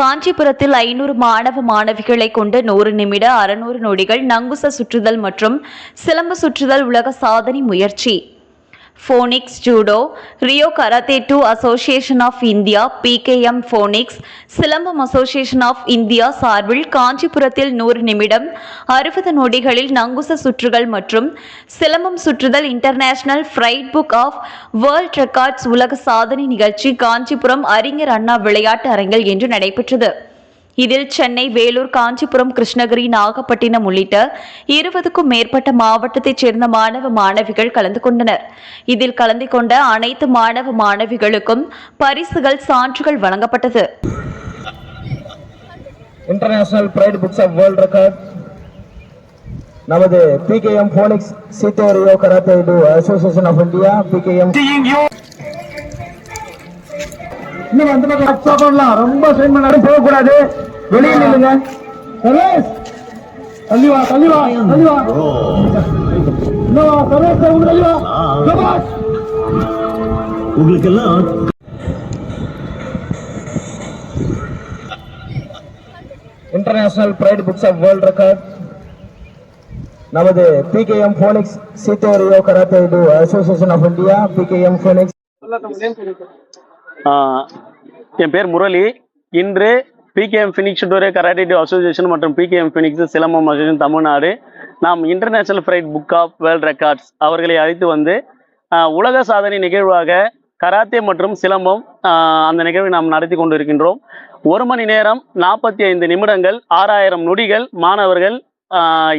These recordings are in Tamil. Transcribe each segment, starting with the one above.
காஞ்சிபுரத்தில் ஐநூறு மாணவ மாணவிகளை கொண்டு நூறு நிமிட அறுநூறு நொடிகள் நங்குச சுற்றுதல் மற்றும் சிலம்பு சுற்றுதல் உலக சாதனை முயற்சி. Phoenix judo ryu karate do association of India PKM Phoenix silambam association of India சார்பில் காஞ்சிபுரத்தில் நூறு நிமிடம் அறுபது நொடிகளில் நங்குச சுற்றுகள் மற்றும் silambam சுற்றுதல் international pride book of world records உலக சாதனை நிகழ்ச்சி காஞ்சிபுரம் அறிஞர் அண்ணா விளையாட்டு அரங்கில் இன்று நடைபெற்றது. இதில் சென்னை வேலூர் காஞ்சிபுரம் கிருஷ்ணகிரி நாகப்பட்டினம் உள்ளிட்ட இருபதுக்கும் மேற்பட்ட மாவட்டத்தைச் சேர்ந்த மாணவ மாணவிகள் கலந்து கொண்டனர். இதில் கலந்து கொண்ட அனைத்து மாணவ மாணவிகளுக்கும் பரிசுகள் சான்றுகள் வழங்கப்பட்டது. International pride books of world record நமது PKM phoenix shito ryu karate association of India PKM இன்னும் அந்த பக்கம் அப்சா பண்ணலாம் ரொம்ப ஸ்ட்ரெயின் பண்ணாலும் போகக்கூடாது வெளியே நில்லுங்க சரேஷ் தள்ளி வா தள்ளி வா தள்ளி வா இன்னும் சரேஷ் அவங்க தள்ளி வா சபாஷ் உங்களுக்கெல்லாம் international pride books of world record நமது PKM Phoenix shito ryu karate do association of India PKM Phoenix ஆஹ் என் பேர் முரளி. இன்று பிகேஎம் ஃபினிக்ஸ் டோரே கராட்டே அசோசியேஷன் மற்றும் PKM Phoenix silambam association Tamil Nadu. நாம் international pride book of world records அவர்களை அழைத்து வந்து உலக சாதனை நிகழ்வாக கராத்தே மற்றும் சிலம்பம் அந்த நிகழ்வை நாம் நடத்தி கொண்டு இருக்கின்றோம் ஒரு மணி நேரம் நாற்பத்தி ஐந்து நிமிடங்கள் ஆறாயிரம் நொடிகள் மாணவர்கள்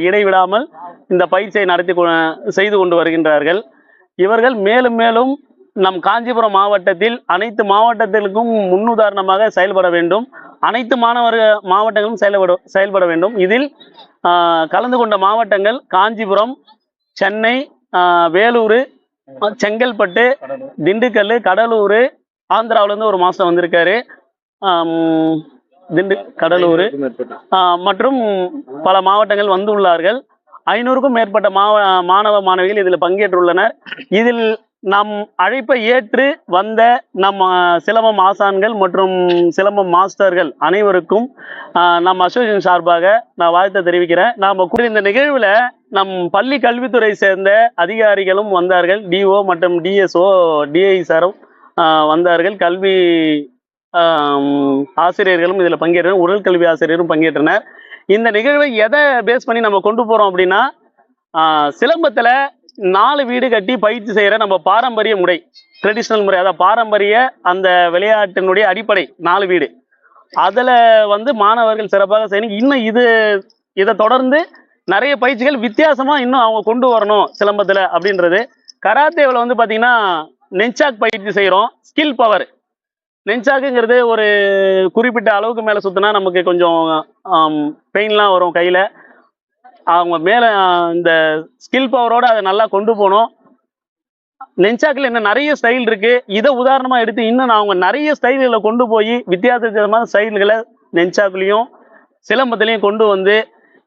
இடைவிடாமல் இந்த பயிற்சியை நடத்தி கொ- செய்து கொண்டு வருகின்றார்கள். இவர்கள் மேலும் மேலும் நம் காஞ்சிபுரம் மாவட்டத்தில் அனைத்து மாவட்டத்திற்கும் முன்னுதாரணமாக செயல்பட வேண்டும். அனைத்து மாணவர்கள் மாவட்டங்களும் செயல்பட செயல்பட வேண்டும். இதில் கலந்து கொண்ட மாவட்டங்கள் காஞ்சிபுரம் சென்னை வேலூர் செங்கல்பட்டு திண்டுக்கல் கடலூர் ஆந்திராவிலேருந்து ஒரு மாதம் வந்திருக்காரு. திண்டு கடலூர். மற்றும் பல மாவட்டங்கள் வந்துள்ளார்கள். ஐநூறுக்கும் மேற்பட்ட மாவ மாணவ மாணவிகள் இதில் பங்கேற்றுள்ளனர். இதில் நம் அழைப்பை ஏற்று வந்த நம் சிலம்பம் ஆசான்கள் மற்றும் சிலம்பம் மாஸ்டர்கள் அனைவருக்கும் நம் அசோசியேஷன் சார்பாக நான் வாழ்த்த தெரிவிக்கிறேன். நாம் கூறிய இந்த நிகழ்வில் நம் பள்ளி கல்வித்துறை சேர்ந்த அதிகாரிகளும் வந்தார்கள். டிஓ மற்றும் டிஎஸ்ஓ டிஐ சாரும் வந்தார்கள். கல்வி ஆசிரியர்களும் இதில் பங்கேற்றனர். உடல் கல்வி ஆசிரியரும் பங்கேற்றனர். இந்த நிகழ்வை எதை பேஸ் பண்ணி நம்ம கொண்டு போகிறோம் அப்படின்னா சிலம்பத்தில் நாலு வீடு கட்டி பயிற்சி செய்கிற நம்ம பாரம்பரிய முறை ட்ரெடிஷ்னல் முறை. அதாவது பாரம்பரிய அந்த விளையாட்டினுடைய அடிப்படை நாலு வீடு. அதில் வந்து மாணவர்கள் சிறப்பாக செய்யணும். இன்னும் இது இதை தொடர்ந்து நிறைய பயிற்சிகள் வித்தியாசமாக இன்னும் அவங்க கொண்டு வரணும் சிலம்பத்தில் அப்படின்றது. கராத்தேவில் வந்து பார்த்திங்கன்னா நெஞ்சாக் பயிற்சி செய்கிறோம் ஸ்கில் பவர் நெஞ்சாக்குங்கிறது ஒரு குறிப்பிட்ட அளவுக்கு மேலே சுற்றினா நமக்கு கொஞ்சம் பெயின்லாம் வரும் கையில். அவங்க மேலே இந்த ஸ்கில் பவரோடு அதை நல்லா கொண்டு போகணும் நெஞ்சாக்கில் இன்னும் நிறைய ஸ்டைல் இருக்குது இதை உதாரணமாக எடுத்து இன்னும் நான் அவங்க நிறைய ஸ்டைல்களை கொண்டு போய் வித்தியாச வித்தியாசமான ஸ்டைல்களை நெஞ்சாக்குலேயும் சிலம்பத்துலேயும் கொண்டு வந்து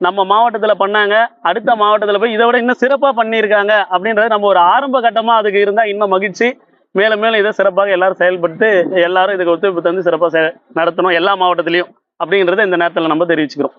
நம்ம மாவட்டத்தில் பண்ணாங்க. அடுத்த மாவட்டத்தில் போய் இதை விட இன்னும் சிறப்பாக பண்ணியிருக்காங்க அப்படின்றது நம்ம ஒரு ஆரம்ப கட்டமாக அதுக்கு இருந்தால் இன்னும் மகிழ்ச்சி. மேலும் மேலும் இதை சிறப்பாக எல்லாரும் செயல்பட்டு எல்லாரும் இதுக்கு ஒத்துழைப்பு தந்து சிறப்பாக செ நடத்தணும் எல்லா மாவட்டத்திலையும் அப்படின்றத இந்த நேரத்தில் நம்ம தெரிவிச்சுக்கிறோம்.